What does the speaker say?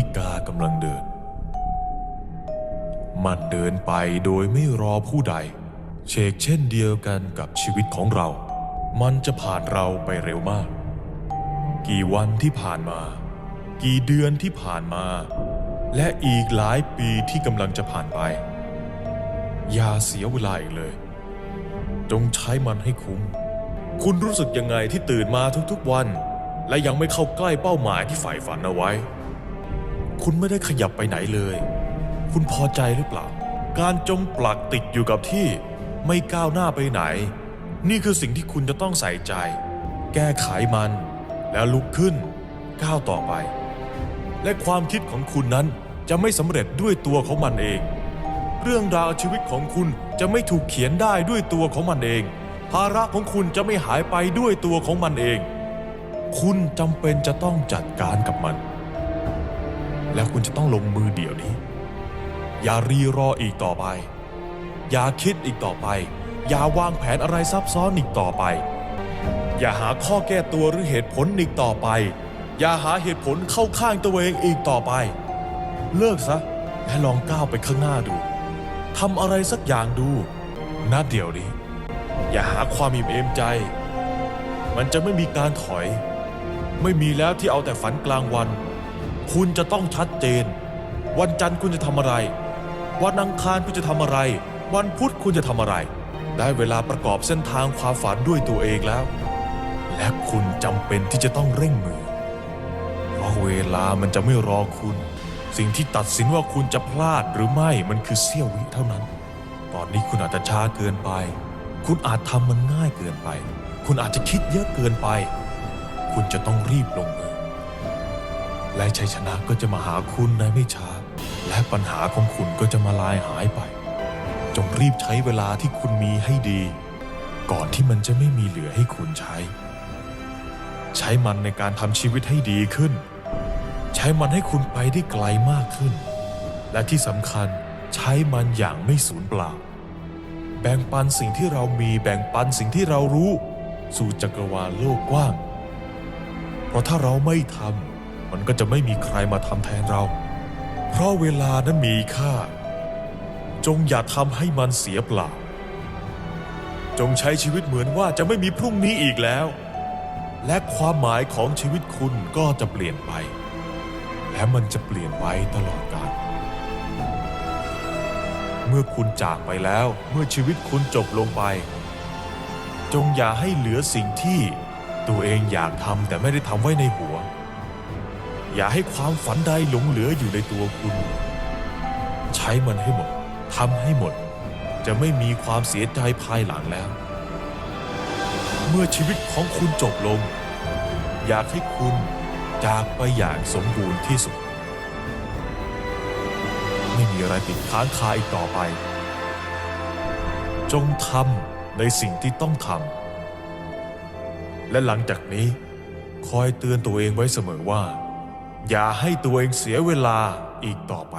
ลิกากำลังเดิน มันเดินไปโดยไม่รอผู้ใด เชกเช่นเดียวกันกับชีวิตของเรา มันจะผ่านเราไปเร็วมาก กี่วันที่ผ่านมา กี่เดือนที่ผ่านมา และอีกหลายปีที่กำลังจะผ่านไป อย่าเสียเวลาอีกเลย จงใช้มันให้คุ้ม คุณรู้สึกยังไงที่ตื่นมาทุกๆวันและยังไม่เข้าใกล้เป้าหมายที่ใฝ่ฝันเอาไว้ คุณไม่ได้ขยับไปไหนเลย คุณพอใจหรือเปล่า การจมปลักติดอยู่กับที่ไม่ก้าวหน้าไปไหน นี่คือสิ่งที่คุณจะต้องใส่ใจ แก้ไขมัน แล้วลุกขึ้น ก้าวต่อไป และความคิดของคุณนั้นจะไม่สำเร็จด้วยตัวของมันเอง เรื่องราวชีวิตของคุณจะไม่ถูกเขียนได้ด้วยตัวของมันเอง ภาระของคุณจะไม่หายไปด้วยตัวของมันเอง คุณจำเป็นจะต้องจัดการกับมัน แล้วคุณจะต้องลงมือเดี๋ยวนี้ อย่ารีรออีกต่อไป อย่าคิดอีกต่อไป อย่าวางแผนอะไรซับซ้อนอีกต่อไป อย่าหาข้อแก้ตัวหรือเหตุผลอีกต่อไป อย่าหาเหตุผลเข้าข้างตัวเองอีกต่อไป เลิกซะและลองก้าวไปข้างหน้าดูทำอะไรสักอย่างดูณเดี๋ยวนี้ อย่าหาความอิ่มเอมใจ มันจะไม่มีการถอย ไม่มีแล้วที่เอาแต่ฝันกลางวัน คุณจะต้องชัดเจน วันจันทร์คุณจะทำอะไร วันอังคารคุณจะทำอะไร วันพุธคุณจะทำอะไร ได้เวลาประกอบเส้นทางความฝันด้วยตัวเองแล้ว และคุณจำเป็นที่จะต้องเร่งมือ เพราะเวลามันจะไม่รอคุณ สิ่งที่ตัดสินว่าคุณจะพลาดหรือไม่มันคือเสี้ยววิเท่านั้น ตอนนี้คุณอาจจะช้าเกินไป คุณอาจทำมันง่ายเกินไป คุณอาจจะคิดเยอะเกินไป คุณจะต้องรีบลงมือ และชัยชนะก็จะมาหาคุณในไม่ช้า และปัญหาของคุณก็จะมาลายหายไป จงรีบใช้เวลาที่คุณมีให้ดี ก่อนที่มันจะไม่มีเหลือให้คุณใช้ ใช้มันในการทำชีวิตให้ดีขึ้น ใช้มันให้คุณไปได้ไกลมากขึ้น และที่สำคัญใช้มันอย่างไม่สูญเปล่า แบ่งปันสิ่งที่เรามีแบ่งปันสิ่งที่เรารู้ สู่จักรวาลโลกกว้าง เพราะถ้าเราไม่ทำ มันก็จะไม่มีใครมาทำแทนเรา เพราะเวลานั้นมีค่า จงอย่าทำให้มันเสียเปล่า จงใช้ชีวิตเหมือนว่าจะไม่มีพรุ่งนี้อีกแล้ว และความหมายของชีวิตคุณก็จะเปลี่ยนไป และมันจะเปลี่ยนไว้ตลอดกาลเมื่อคุณจากไปแล้วเมื่อชีวิตคุณจบลงไป จงอย่าให้เหลือสิ่งที่ตัวเองอยากทำแต่ไม่ได้ทำไว้ในหัว อย่าให้ความฝันใดหลงเหลืออยู่ในตัวคุณ ใช้มันให้หมดทำให้หมด จะไม่มีความเสียใจภายหลังแล้ว เมื่อชีวิตของคุณจบลง อยากให้คุณจากไปอย่างสมบูรณ์ที่สุด ไม่มีอะไรติดค้างคาอีกต่อไป จงทำในสิ่งที่ต้องทำและหลังจากนี้คอยเตือนตัวเองไว้เสมอว่า อย่าให้ตัวเองเสียเวลาอีกต่อไป